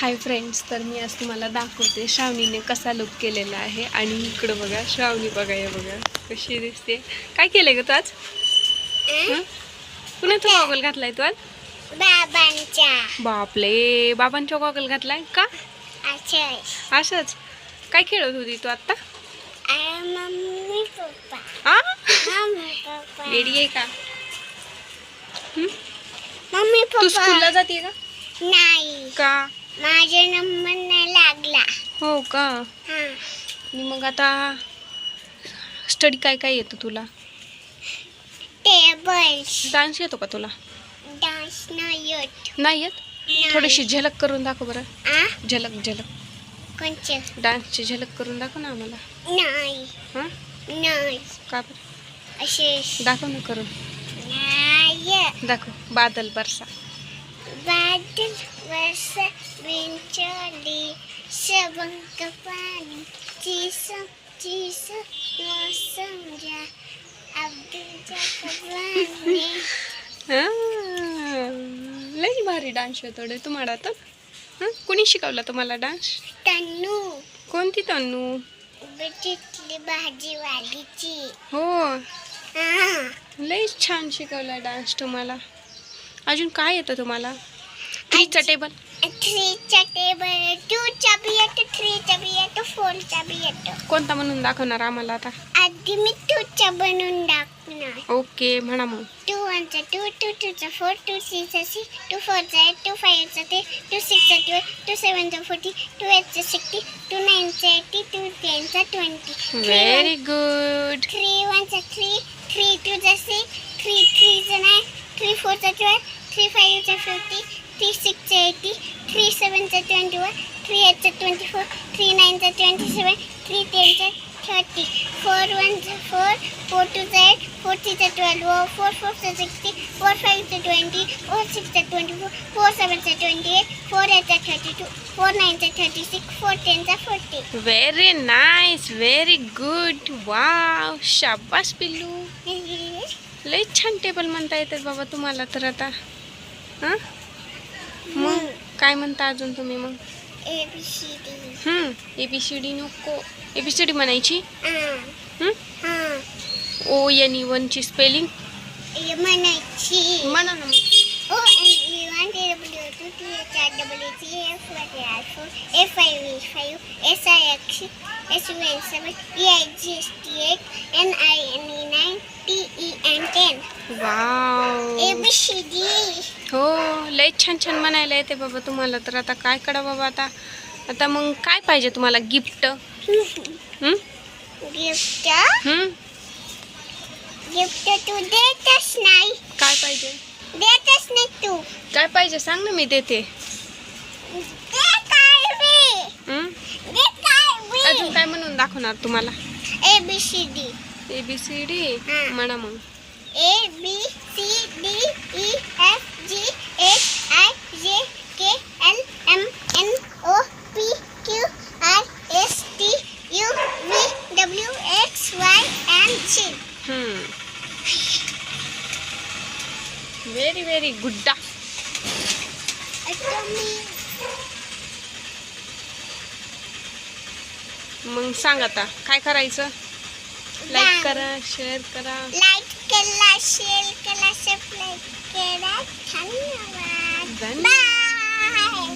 Hi friends तर मी आज तुम्हाला दाखवते श्रावणीने कसा लुक केलेला आहे. आणि इकडं बघा श्रावणी बघा या बघा कशी दिसते. काय केलंय ग तू आज? पुन्हा तू गॉगल घातलाय तू आज? बाबांच्या बापले बाबांच्या गॉगल घातलाय का? असं असंच? काय खेळत होती तू आत्ता? रेडी आहे का? मम्मी तू स्कूलला जाते का? नाही. का? माझा नंबर नाही लागला. हो का? हा. आणि मग आता स्टडी काय काय येतं तुला? टेबल्स डान्स येतो का तुला? डान्स नाही येत. नाही येत. थोडीशी झलक करून दाखव बरं. आ? झलक झलक. कोणचे? डान्सची झलक करून दाखव ना आम्हाला. नाही. हां? नाही. का बरं? असे दाखव ना करून. नाही दाखव. बादल बरसा. बादल वर्ष बिंचली सबंक पाणी चीस चीस मौसम जा अब्दुल जकबानी लई भारी डान्स येतो रे तुम्हाला तर हं? कुणी शिकवला तुम्हाला डान्स तन्नू. कोणती तन्नू? बिटितली भाजीवालीची. हो. हा. लई छान शिकवला डान्स तुम्हाला. अजून काय येतं तुम्हाला? थ्रीचा टेबल थ्रीचा टेबल टूचा बी येतो थ्रीचा बी येतो फोरचा बी येतो. कोणता म्हणून दाखवणार आम्हाला आता? आधी मी टूचा बनवून टाकणार ओके म्हणा मग. टू वनचा टू टू टूचा फोर टू थ्रीचा सिक्स टू फोरचा एट टू फाईव्हचा ते टू सिक्सचा ट्वेल्व टू सेवनचा फोर्टी टू एटचा सिक्स्टी टू नाईनचा एटी टू टेनचा ट्वेंटी व्हेरी गुड थ्री वनचा थ्री थ्री टूचा सिक्स थ्री थ्रीचा नाईन थ्री फोरचा ट्वेल्व थ्री फाईव्हचा फिफ्टी थ्री सिक्सचा एटी थ्री सेवनचा ट्वेंटी वन थ्री एटचा ट्वेंटी फोर थ्री नाईनचा ट्वेंटी सेवन थ्री टेनचा थर्टी फोर वनचा फोर फोर टूचा एट फोर थ्रीचा ट्वेल्व फोर फोरचा सिक्स्टी फोर फाईव्हचा ट्वेंटी फोर सिक्सचा ट्वेंटी फोर फोर सेवनचा ट्वेंटी एट फोर एटचा थर्टी टू फोर नाईनचा thirty six four टेनचा forty very nice very good wow शाबास पिल्लू. लई छान टेबल म्हणता येतात बाबा तुम्हाला तर आता. हां? मग काय म्हणता अजून तुम्ही मग? ए बी सी डी नको. ए बी सी डी म्हणायची? हां. हं? हां ओ एन ई वनची स्पेलिंग म्हणायची. म्हणा ना मग. O N E one T W two T H R double A wow B C D लय छान छान म्हणायला येते बाबा तुम्हाला. तर आता काय करा बाबा आता? आता मग काय पाहिजे तुम्हाला? गिफ्ट हं? गिफ्ट हं? गिफ्ट तू देतच नाही काय पाहिजे? देतच नाही तू काय पाहिजे? सांग ना मी देते. दे काय बी हं? दे काय बी अजून काय म्हणून दाखवणार तुम्हाला? A B C D A B C D हं. म्हणा मग. A B C D E F G H I J K L M N O P Q R S T U V W X Y and Z. Very very गुड्डा आता मी मग सांग आता काय करायचं? लाईक करा शेअर करा. केला शेअर केला सबस्क्राईब करा धन्यवाद बाय